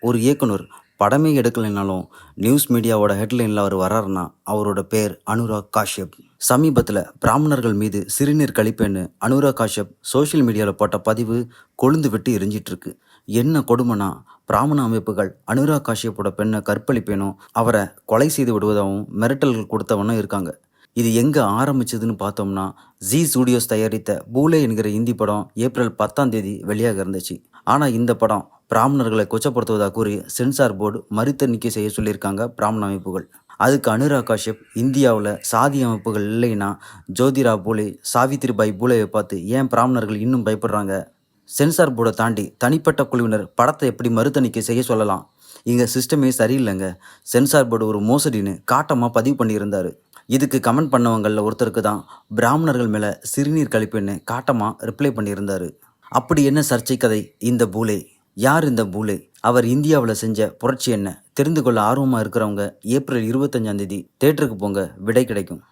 ஒரு இயக்குனர் படமே எடுக்கலைனாலும் நியூஸ் மீடியாவோட ஹெட்லைனில் அவர் வராருன்னா அவரோட பேர் அனுராக் காஷ்யப். சமீபத்தில் பிராமணர்கள் மீது சிறுநீர் கழிப்பேன்னு அனுராக் காஷ்யப் சோஷியல் மீடியாவில் போட்ட பதிவு கொழுந்து விட்டு எரிஞ்சிட்டு இருக்கு என்ன கொடுமைனா பிராமண அமைப்புகள் அனுராக் காஷ்யப்போட பெண்ணை கற்பழிப்பேனும் அவரை கொலை செய்து விடுவதாகவும் மிரட்டல்கள் கொடுத்தவனும் இருக்காங்க. இது எங்கே ஆரம்பிச்சதுன்னு பார்த்தோம்னா ஜி ஸ்டூடியோஸ் தயாரித்த பூலே என்கிற இந்தி படம் ஏப்ரல் பத்தாம் தேதி வெளியாக இருந்துச்சு. ஆனால் இந்த படம் பிராமணர்களை கொச்சப்படுத்துவதாக கூறி சென்சார் போர்டு மறுத்தணிக்கை செய்ய சொல்லியிருக்காங்க பிராமண அமைப்புகள். அதுக்கு அனுராக் காஷ்யப் இந்தியாவில் சாதி அமைப்புகள் இல்லைன்னா ஜோதிரா பூலே சாவித்திரிபாய் பூலேவை பார்த்து ஏன் பிராமணர்கள் இன்னும் பயப்படுறாங்க? சென்சார் போர்டை தாண்டி தனிப்பட்ட குழுவினர் படத்தை எப்படி மறுதணிக்கை செய்ய சொல்லலாம்? இங்கே சிஸ்டமே சரியில்லைங்க. சென்சார் போர்டு ஒரு மோசடின்னு காட்டமாக பதிவு பண்ணியிருந்தார். இதுக்கு கமெண்ட் பண்ணவங்களில் ஒருத்தருக்கு தான் பிராமணர்கள் மேலே சிறுநீர் கழிப்புன்னு காட்டமாக ரிப்ளை பண்ணியிருந்தார். அப்படி என்ன சர்ச்சை கதை இந்த பூலே? யார் இந்த பூலே? அவர் இந்தியாவில் செஞ்ச புரட்சி என்ன? தெரிந்து கொள்ள ஆர்வமாக இருக்கிறவங்க ஏப்ரல் இருபத்தஞ்சாம் தேதி தேட்டருக்கு போங்க. விடை கிடைக்கும்.